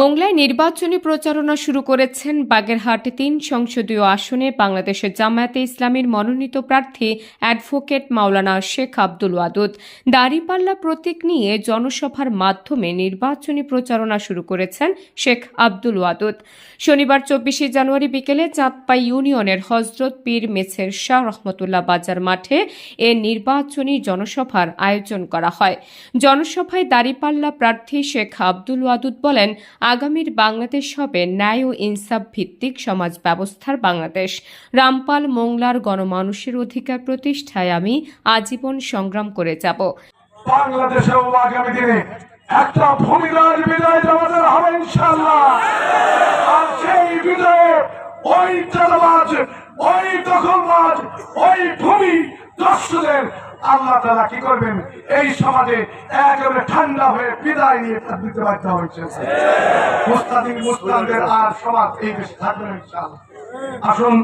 মোংলায় নির্বাচনী প্রচারণা শুরু করেছেন বাগেরহাট তিন সংসদীয় আসনে বাংলাদেশের জামায়াতে ইসলামীর মনোনীত প্রার্থী অ্যাডভোকেট মাওলানা শেখ আব্দুল ওয়াদুদ। দাঁড়িপাল্লা প্রতীক নিয়ে জনসভার মাধ্যমে নির্বাচনী প্রচারণা শুরু করেছেন শেখ আব্দুল ওয়াদুদ। শনিবার চব্বিশে জানুয়ারি বিকেলে চাঁদপাই ইউনিয়নের হজরত পীর মেছের শাহ রহমতুল্লাহ বাজার মাঠে এ নির্বাচনী জনসভার আয়োজন করা হয়। জনসভায় দাঁড়িপাল্লা প্রার্থী শেখ আব্দুল ওয়াদুদ বলেন আগামীর বাংলাদেশ হবে ন্যায় ও ইনসাফ ভিত্তিক সমাজ ব্যবস্থার বাংলাদেশ। রামপাল মোংলার গণমানুষের অধিকার প্রতিষ্ঠায় আমি আজীবন সংগ্রাম করে যাব। আল্লাহ তালা কি করবেন? এই সমাজে একেবারে ঠান্ডা হয়ে বিদায় নিয়ে তার দিতে বাধ্য হয়েছে। মুস্তাদিন মুস্তানদের আর সমাজ এই দেশে থাকবে আসুন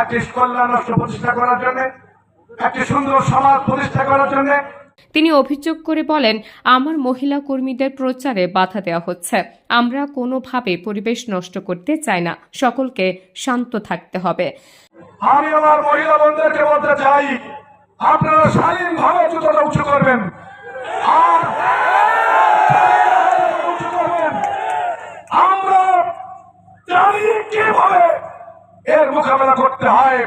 একটি কল্যাণ রাষ্ট্র প্রতিষ্ঠা করার জন্য একটি সুন্দর সমাজ প্রতিষ্ঠা করার জন্য। তিনি অভিযোগ করে বলেন আমার মহিলা কর্মীদের প্রচারে বাধা দেওয়া হচ্ছে। আমরা কোনোভাবে পরিবেশ নষ্ট করতে চাই না। সকলকে শান্ত থাকতে হবে। আমি আমার মহিলা বন্ধুদেরকে বলতে চাই আপনারা স্বাধীন ভাবে জুতোটা উঁচু করবেন। আমরা জানি এর মোকাবেলা করতে হয়।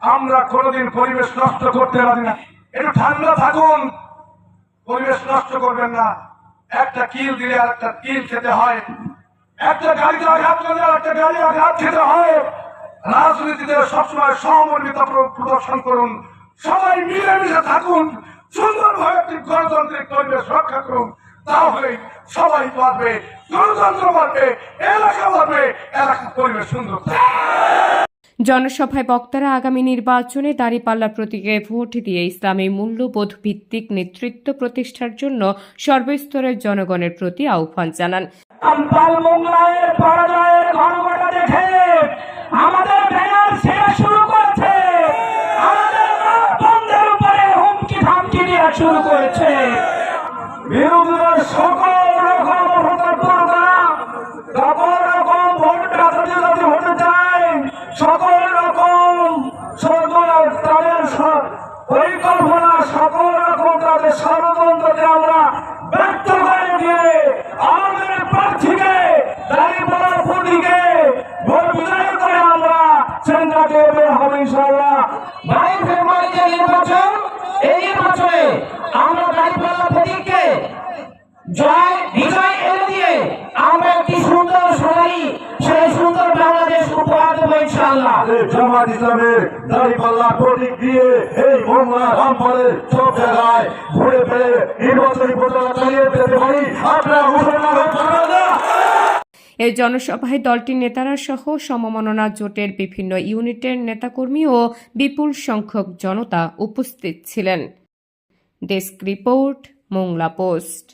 আমরা কোনোদিন পরিবেশ নষ্ট করতে পারি না। একটু ঠান্ডা থাকুন। পরিবেশ নষ্ট করবেন না। একটা কিল দিলে আর একটা কিল খেতে হয়। একটা গাড়িতে আঘাত করলে আর একটা গাড়ি আঘাত খেতে হয়। রাজনীতিতে সবসময় সমন্বিত প্রদর্শন করুন। সবাই মিলেমিশে থাকুন। সুন্দরভাবে একটি গণতান্ত্রিক পরিবেশ রক্ষা করুন তাহলে সবাই পারবে গণতন্ত্র পারবে এলাকা পারবে এলাকার পরিবেশ সুন্দর জনসভায় বক্তারা আগামী নির্বাচনে দাঁড়িপাল্লা প্রতীকে ভোট দিয়ে ইসলামী মূল্যবোধ ভিত্তিক নেতৃত্ব প্রতিষ্ঠার জন্য সর্বস্তরের জনগণের প্রতি আহ্বান জানান। শুরু করেছে। বিরোধীদের সকল রকম সকল রকম হতে চায়, সকল রকম সকল তাদের পরিকল্পনা সকল রকম তাদের ষড়যন্ত্রকে আমরা ব্যক্ত করে দিয়ে আমাদের প্রার্থীকে প্রতীকে ভোট বিজয় করে আমরা সেন্টারকে বের হবে ইনশাল্লাহ নির্বাচনে আমরা দাঁড়িপাল্লা প্রতীককে জয় বিজয় এনে দিয়ে আমরা একটি সুন্দর সোনালী সেই সুন্দর বাংলাদেশ উপহার দেবো ইনশাল্লাহ জামাত ইসলামের দাঁড়িপাল্লা প্রতীক দিয়ে এই মোংলা রামপালের সব জায়গায় ঘুরে ফিরে নির্বাচনী প্রচারণা চালিয়ে যেতে পারি। আপনারা ঘোষণা এই জনসভায় দলটির নেতারা সহ সমমননা জোটের বিভিন্ন ইউনিটের নেতাকর্মী ও বিপুল সংখ্যক জনতা উপস্থিত ছিলেন। Desk report Mongla post